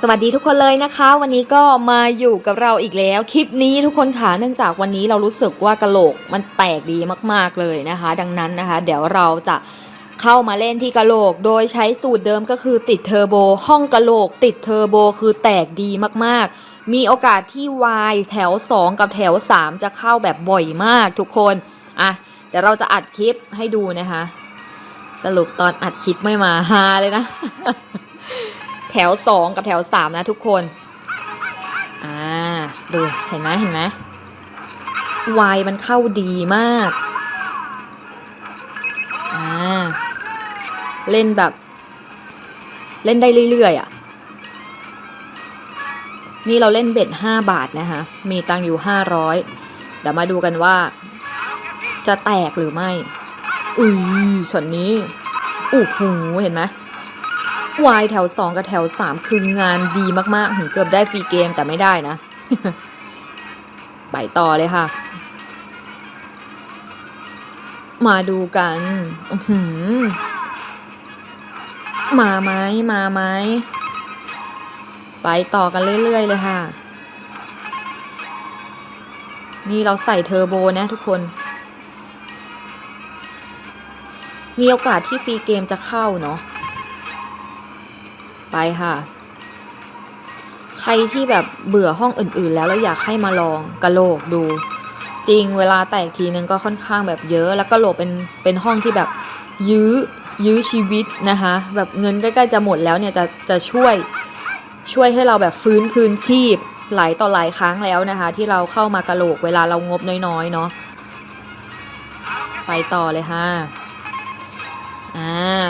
สวัสดีทุกคนเลยนะคะ วันนี้ก็มาอยู่กับเราอีกแล้ว คลิปนี้ทุกคนค่ะเนื่องจากวันนี้เรารู้สึกว่ากะโหลกมันแตกดีมากๆเลยนะคะ ดังนั้นนะคะ เดี๋ยวเราจะเข้ามาเล่นที่กะโหลก โดยใช้สูตรเดิมก็คือติดเทอร์โบ ห้องกะโหลก ติดเทอร์โบคือแตกดีมากๆ มีโอกาสที่ Y แถว 2 กับแถว 3 จะเข้าแบบบ่อยมากทุกคนอะเดี๋ยวเราจะอัดคลิปให้ดูนะคะ สรุปตอนอัดคลิปไม่มาฮาเลยนะ แถวสองกับแถวสามนะทุกคน อ่า ดู เห็นไหมเห็นไหมวายมันเข้าดีมาก อ่า เล่นแบบ เล่นได้เรื่อยๆอะ นี่เราเล่นเบ็ดห้าบาทนะคะ มีตังค์อยู่ห้าร้อยเดี๋ยวมาดูกันว่า จะแตกหรือไม่อุ้ยช็อตนี้โอ้โหเห็นไหม วายแถว2กับแถว3คืองานดีมากๆถึงเกือบได้ฟรีเกมแต่ไม่ได้นะ ไปต่อเลยค่ะ มาดูกันมาไหมมาไหมไปต่อกันเรื่อย ๆ เลยค่ะ นี่เราใส่เทอร์โบนะทุกคน มีโอกาสที่ฟรีเกมจะเข้าเนาะ ไปค่ะ ใครที่แบบเบื่อห้องอื่นๆ แล้วแล้วอยากให้มาลองกระโหลกดู จริงเวลาแตกทีนึงก็ค่อนข้างแบบเยอะ แล้วกะโหลกเป็นเป็นห้องที่แบบยื้อยื้อชีวิตนะคะ แบบเงินใกล้ๆจะหมดแล้วเนี่ยจะจะช่วยช่วยให้เราแบบฟื้นคืนชีพหลายต่อหลายครั้งแล้วนะคะ ที่เราเข้ามากระโหลกเวลาเรางบน้อยๆเนาะไปต่อเลยค่ะอ่า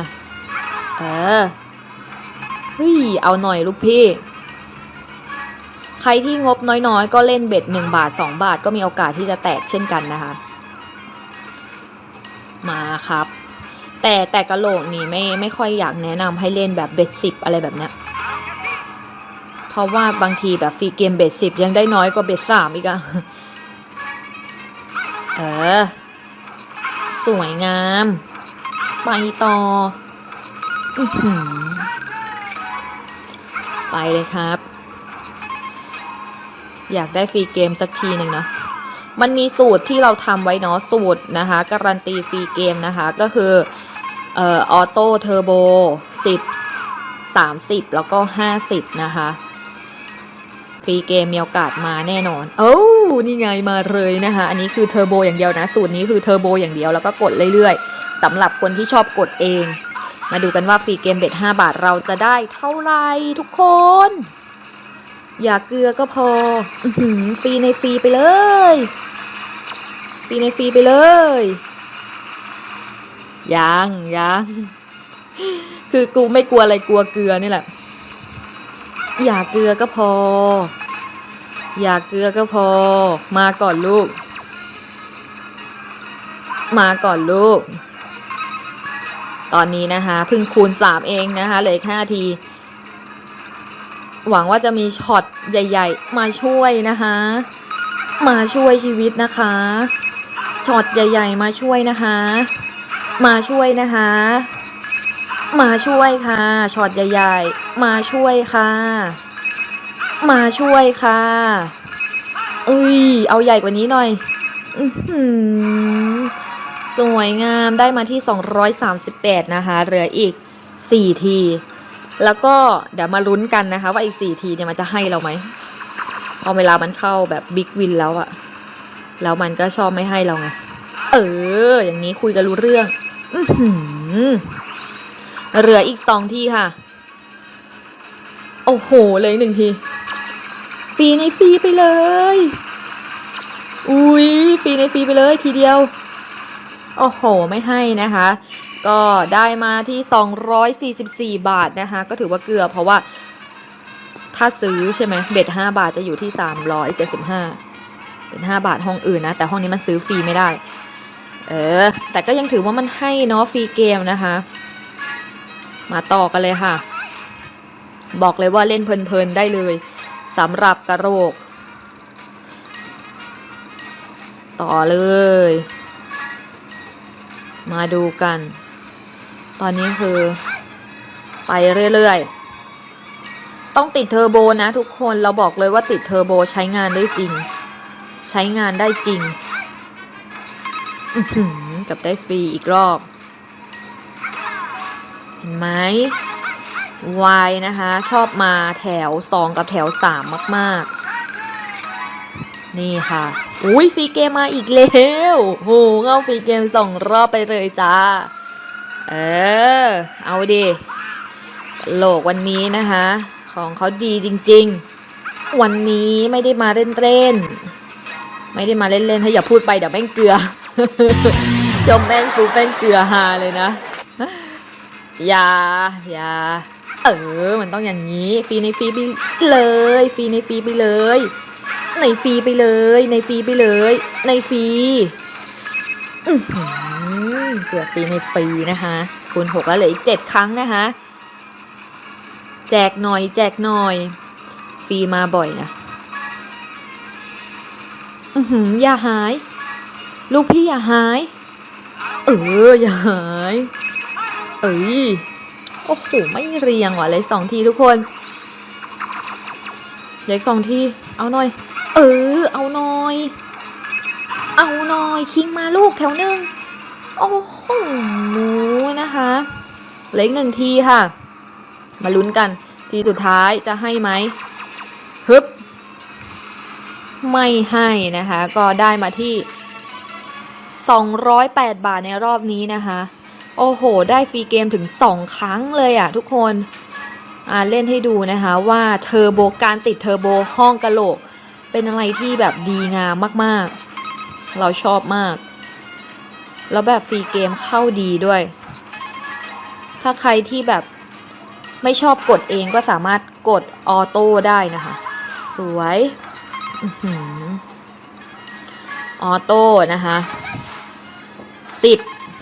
เออ ฮ้ยเอาหน่อยลูกพี่ ใครที่งบน้อยๆ ก็เล่นเบ็ด 1 บาท 2 บาทก็มีโอกาสที่จะแตกเช่นกันนะคะ มาครับ แต่แต่กระโหลกนี่ไม่ไม่ค่อยอยากแนะนำให้เล่นแบบเบ็ดสิบอะไรแบบเนี้ยเพราะว่าบางทีแบบฟรีเกมเบ็ดสิบยังได้น้อยกว่าเบ็ดสามอีกอะเออ สวยงาม ไปต่อ อื้อหือ ไปเลยครับ อยากได้ฟรีเกมสักทีหนึ่งนะมันมีสูตรที่เราทำไว้เนาะสูตรนะคะการันตีฟรีเกมนะคะก็คือเอ่อออโต้เทอร์โบ10 30 แล้วก็ 50 นะคะฟรีเกมมีโอกาสมาแน่นอนโอ้นี่ไงมาเลยนะคะ อันนี้คือเทอร์โบอย่างเดียวนะ สูตรนี้คือเทอร์โบอย่างเดียวแล้วก็กดเรื่อยๆสำหรับคนที่ชอบกดเอง มาดูกันว่าฟรีเกมเบ็ด5บาทเราจะได้เท่าไหร่ทุกคน อย่าเกลือก็พออื้อหือฟรีในฟรีไปเลยฟรีในฟรีไปเลยยังยังคือกูไม่กลัวอะไรกลัวเกลือนี่แหละ อย่าเกลือก็พอ อย่าเกลือก็พอ มาก่อนลูก มาก่อนลูก ตอนนี้นะคะเพิ่งคูณ 3 เองนะคะเหลืออีก5ที หวังว่าจะมีช็อตใหญ่ ๆ มาช่วยนะคะ มาช่วยชีวิตนะคะช็อตใหญ่ ๆ มาช่วยนะคะ มาช่วยนะคะ มาช่วยค่ะช็อตใหญ่ ๆ มาช่วยค่ะ มาช่วยค่ะอุ้ยเอาใหญ่กว่านี้หน่อย อื้อ สวยงามได้มาที่ 238 นะคะ เหลืออีก 4 ที แล้วก็เดี๋ยวมาลุ้นกันนะคะ ว่าอีก 4 ทีเนี่ยมันจะให้เราไหมพอเวลามันเข้าแบบบิ๊กวินแล้วอะแล้วมันก็ชอบไม่ให้เราไง เออ อย่างนี้คุยกันรู้เรื่องอเหลืออีกสองทีค่ะ โอ้โห เลยหนึ่งที ฟรีในฟรีไปเลย อุ้ยฟรีในฟรีไปเลยทีเดียว โอ้โห ไม่ให้นะคะ ก็ได้มาที่ 244 บาทนะคะ ก็ถือว่าเกือบเพราะว่า ถ้าซื้อใช่ไหมเบ็ด5บาทจะอยู่ที่ 375 เป็น 5 บาทห้องอื่นนะ แต่ห้องนี้มันซื้อฟรีไม่ได้ เออ แต่ก็ยังถือว่ามันให้เนาะฟรีเกมนะคะ มาต่อกันเลยค่ะ บอกเลยว่าเล่นเพลินๆได้เลยสำหรับกระโรกต่อเลย มาดูกัน ตอนนี้คือไปเรื่อยๆ ต้องติดเทอร์โบนะทุกคนเราบอกเลยว่าติดเทอร์โบใช้งานได้จริง ใช้งานได้จริงกับได้ฟรีอีกรอบ เห็นไหมวายนะคะ ชอบมาแถวสองกับแถวสามมาก ๆ นี่ค่ะ อุ้ยฟรีเกมมาอีกแล้วโหเข้าฟรีเกมสองรอบไปเลยจ้า เออ เอาดิโลกวันนี้นะคะ ของเขาดีจริง ๆ วันนี้ไม่ได้มาเล่นๆ ไม่ได้มาเล่นๆ ถ้าอย่าพูดไปเดี๋ยวแม่งเกลือ ชมแม่งกูแม่งเกลือฮาเลยนะ อย่าอย่าเออ มันต้องอย่างนี้ ฟรีในฟรีไปเลย ฟรีในฟรีไปเลย ในฟรีไปเลย ในฟรีไปเลย ในฟรีเกือบฟรีในฟรีนะคะ คูณหกแล้วเหลืออีกเจ็ดครั้งนะคะ แจกหน่อย แจกหน่อย ฟรีมาบ่อยนะอือหืออย่าหาย ลูกพี่อย่าหาย เออ อย่าหาย เอ้ย โอ้โห ไม่เรียงว่ะเลยสองทีทุกคน เล็กสองทีเอาหน่อย เออ เอาหน่อย เอาหน่อย คิงมาลูกแถวหนึ่งโอ้โหนะคะเล็กหนึ่งทีค่ะ มาลุ้นกัน ทีสุดท้ายจะให้ไหมฮึบ ไม่ให้นะคะ ก็ได้มาที่ 208 บาทในรอบนี้นะคะ โอ้โห ได้ฟรีเกมถึง 2 ครั้งเลยอะทุกคน เล่นให้ดูนะคะว่าเทอร์โบการติดเทอร์โบห้องกะโหลก เป็นอะไรที่แบบดีงามมากๆ เราชอบมาก แล้วแบบฟรีเกมเข้าดีด้วย ถ้าใครที่แบบไม่ชอบกดเองก็สามารถกดออโต้ได้นะคะ สวยออหือออโต้นะคะสิบ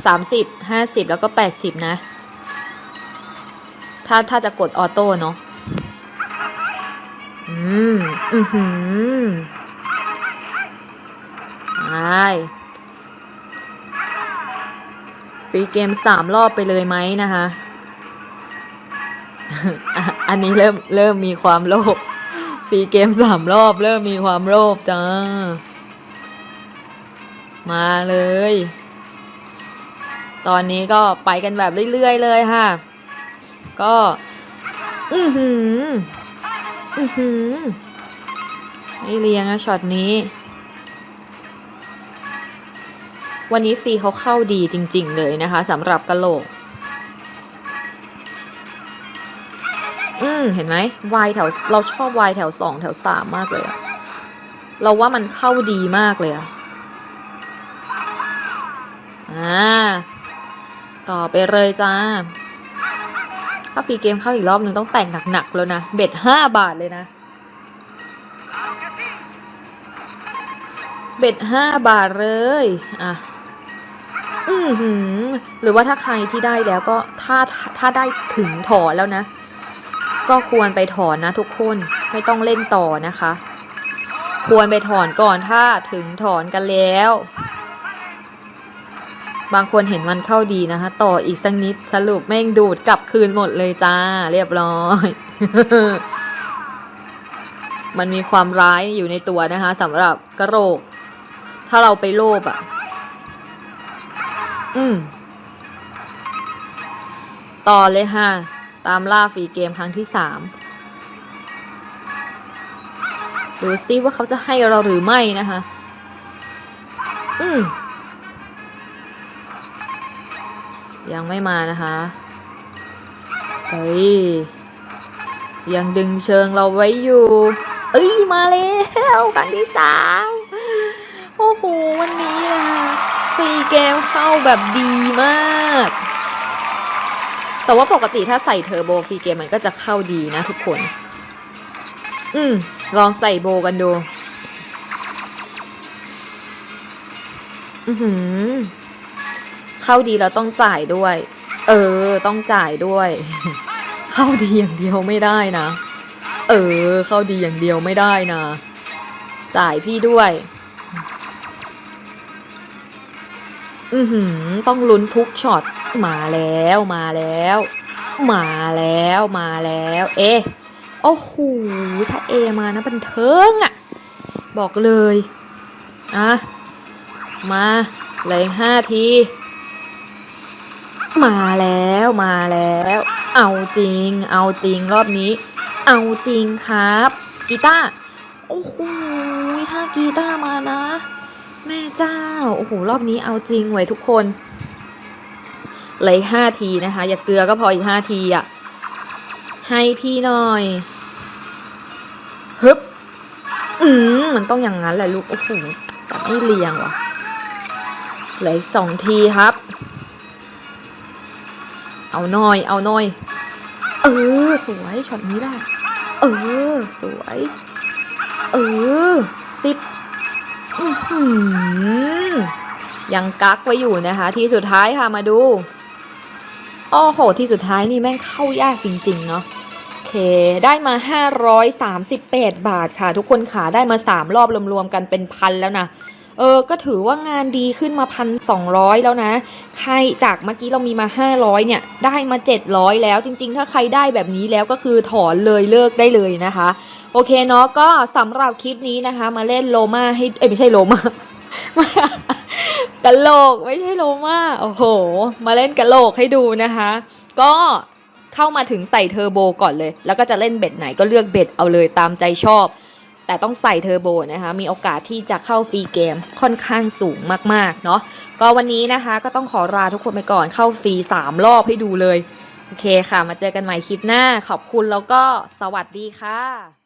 สามสิบห้าสิบแล้วก็แปดสิบนะ ถ้าถ้าจะกดออโต้เนาะอืม อือหือใช่ฟรีเกมสามรอบไปเลยไหมนะคะ อันนี้เริ่มเริ่มมีความโลภ ฟรีเกมสามรอบ เริ่มมีความโลภจ้า มาเลย ตอนนี้ก็ไปกันแบบเรื่อยๆเลยค่ะ ก็ อือหือ อือหือไม่เรียงอะช็อตนี้ วันนี้ฟีเขาเข้าดีจริง ๆ เลยนะคะสำหรับกะโหลก อืมเห็นไหมวายแถวเราชอบวายแถวสองแถวสามมากเลยอะเราว่ามันเข้าดีมากเลยอะอ่า ต่อไปเลยจ้า ถ้าฟรีเกมเข้าอีกรอบหนึ่งต้องแต่งหนักๆแล้วนะ เบ็ดห้าบาทเลยนะ เบ็ดห้าบาทเลย อะอือหือ หรือว่าถ้าใครที่ได้แล้วก็ถ้าถ้าได้ถึงถอนแล้วนะ ก็ควรไปถอนนะทุกคนไม่ต้องเล่นต่อนะคะ ควรไปถอนก่อนถ้าถึงถอนกันแล้ว บางคนเห็นมันเข้าดีนะคะ ต่ออีกสักนิดสรุปแม่งดูดกลับคืนหมดเลยจ้า เรียบร้อย มันมีความร้ายอยู่ในตัวนะคะสำหรับกระโหลก ถ้าเราไปโลภอะ อืม ต่อเลยค่ะ ตามล่าฟรีเกมครั้งที่สามดูซิว่าเขาจะให้เราหรือไม่นะคะ อืม ยังไม่มานะคะเฮ้ยยังดึงเชิงเราไว้อยู่ เอ้ยมาแล้วครั้งที่สามโอ้โหวันนี้นะคะฟรีเกมเข้าแบบดีมาก แต่ว่าปกติถ้าใส่เทอร์โบฟรีเกมมันก็จะเข้าดีนะทุกคน อืม ลองใส่โบกันดู อือหือ เข้าดีแล้วต้องจ่ายด้วย เออ ต้องจ่ายด้วย เข้าดีอย่างเดียวไม่ได้นะ เออ เข้าดีอย่างเดียวไม่ได้นะ จ่ายพี่ด้วย อือหือ ต้องลุ้นทุกช็อต มาแล้วมาแล้ว มาแล้วมาแล้ว เอ๊ะโอ้โหถ้าเอมานะบันเทิงอะ่ะ บอกเลย อะ มาเลยห้าที มาแล้วมาแล้ว เอาจริง เอาจริงรอบนี้ เอาจริงครับกีตาร์โอ้โหถ้ากีตาร์มานะ แม่เจ้าโอ้โหรอบนี้เอาจริงไว้ยทุกคนเลยห้าทีนะคะ อย่าเกลือก็พออีกห้าทีอะให้พี่หน่อยฮึบอืมมันต้องอย่างนั้นแหละลูกโอ้โหแต่ไม่เรียงว่ะเหลือสองทีครับ เอาหน่อย เอาหน่อย เออ สวย ช็อตนี้ได้ เออ สวย เออ สิบยังกักไว้อยู่นะคะ ที่สุดท้ายค่ะมาดูโอ้โห ที่สุดท้ายนี่แม่งเข้ายากจริง ๆ เนาะโอเค ได้มา 538 บาทค่ะ ทุกคนขาได้มา 3 รอบรวม ๆ กันเป็นพันแล้วนะ เออ ก็ถือว่างานดีขึ้นมาพันสองแล้วนะ ใครจากเมื่อกี้เรามีมา 500 เนี่ย ได้มา 700 แล้ว จริง ๆ ถ้าใครได้แบบนี้แล้วก็คือถอนเลยเลิกได้เลยนะคะ โอเคเนาะ ก็สำหรับคลิปนี้นะคะ มาเล่นโลมาให้ เอ้ยไม่ใช่โลมากะโหลกไม่ใช่โลมาโอ้โห มาเล่นกะโหลกให้ดูนะคะ ก็เข้ามาถึงใส่เทอร์โบก่อนเลย แล้วก็จะเล่นเบ็ดไหนก็เลือกเบ็ดเอาเลยตามใจชอบ แต่ต้องใส่เทอร์โบนะคะ มีโอกาสที่จะเข้าฟรีเกมค่อนข้างสูงมากๆ เนาะก็วันนี้นะคะก็ต้องขอลาทุกคนไปก่อนเข้าฟรี 3 รอบให้ดูเลย โอเคค่ะ มาเจอกันใหม่คลิปหน้า ขอบคุณแล้วก็สวัสดีค่ะ